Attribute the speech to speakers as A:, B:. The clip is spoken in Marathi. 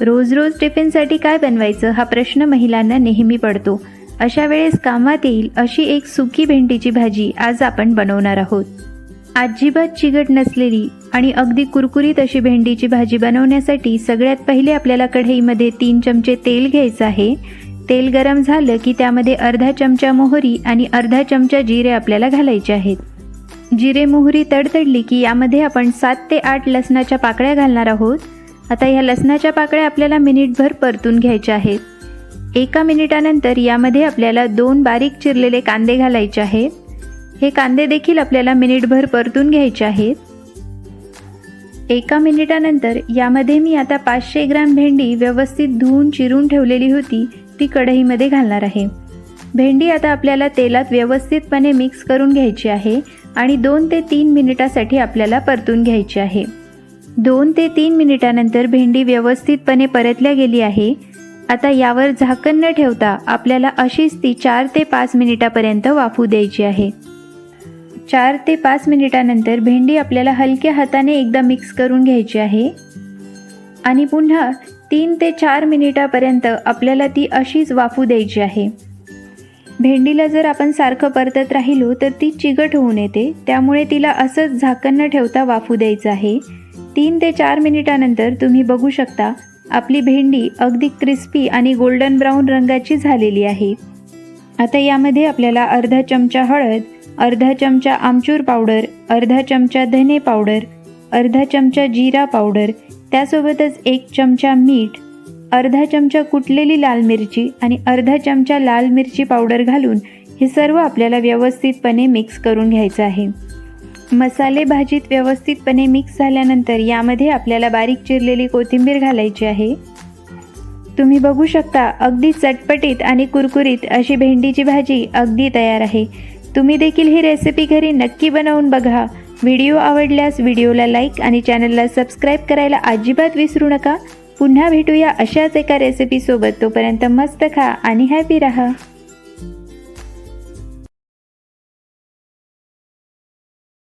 A: रोज रोज टिफिनसाठी काय बनवायचं हा प्रश्न महिलांना नेहमी पडतो. अशा वेळेस कामात येईल अशी एक सुकी भेंडीची भाजी आज आपण बनवणार आहोत. अजिबात चिगट नसलेली आणि अगदी कुरकुरीत अशी भेंडीची भाजी बनवण्यासाठी सगळ्यात पहिले आपल्याला कढईमध्ये तीन चमचे तेल घ्यायचं आहे. तेल गरम झालं की त्यामध्ये अर्धा चमचा मोहरी आणि अर्धा चमचा जिरे आपल्याला घालायचे आहेत. जिरे मोहरी तडतडली की यामध्ये आपण सात ते आठ लसणाच्या पाकळ्या घालणार आहोत. आता ह्या लसणाच्या पाकळ्या आपल्याला मिनिटभर परतून घ्यायच्या आहेत. एका मिनिटानंतर यामध्ये आपल्याला दोन बारीक चिरलेले कांदे घालायचे आहेत. हे कांदे देखील आपल्याला मिनिटभर परतून घ्यायचे आहेत. एका मिनिटानंतर यामध्ये मी आता पाचशे ग्रॅम भेंडी व्यवस्थित धुवून चिरून ठेवलेली होती ती कढईमध्ये घालणार आहे. भेंडी आता आपल्याला तेलात व्यवस्थितपणे मिक्स करून घ्यायची आहे आणि दोन ते तीन मिनिटासाठी आपल्याला परतून घ्यायची आहे. दोन ते तीन मिनिटानंतर भेंडी व्यवस्थितपणे परतल्या गेली आहे. आता यावर झाकण न ठेवता आपल्याला अशीच ती चार ते पाच मिनिटापर्यंत वाफू द्यायची आहे. चार ते पाच मिनिटानंतर भेंडी आपल्याला हलक्या हाताने एकदा मिक्स करून घ्यायची आहे. आणि पुन्हा तीन ते चार मिनिटापर्यंत आपल्याला ती अशीच वाफू द्यायची आहे. भेंडीला जर आपण सारखं परतत राहिलो तर ती चिगट होऊन येते. त्यामुळे तिला असंच झाकण न ठेवता वाफू द्यायचं आहे. तीन ते चार मिनिटानंतर तुम्ही बघू शकता आपली भेंडी अगदी क्रिस्पी आणि गोल्डन ब्राऊन रंगाची झालेली आहे. आता यामध्ये आपल्याला अर्धा चमचा हळद अर्धा चमचा आमचूर पावडर अर्धा चमचा धने पावडर अर्धा चमचा जिरा पावडर त्यासोबतच एक चमचा मीठ अर्धा चमचा कुटलेली लाल मिरची आणि अर्धा चमचा लाल मिरची पावडर घालून हे सर्व आपल्याला व्यवस्थितपणे मिक्स करून घ्यायचं आहे. मसाले भाजीत व्यवस्थितपणे मिक्स झाल्यानंतर यामध्ये आपल्याला बारीक चिरलेली कोथिंबीर घालायची आहे. तुम्ही बघू शकता अगदी चटपटीत आणि कुरकुरीत अशी भेंडीची भाजी अगदी तयार आहे. तुम्ही देखील ही रेसिपी घरी नक्की बनवून बघा. व्हिडिओ आवडल्यास व्हिडिओला लाईक आणि चॅनलला सबस्क्राईब करायला अजिबात विसरू नका. पुन्हा भेटूया अशाच एका रेसिपीसोबत तोपर्यंत मस्त खा आणि हॅपी राहा.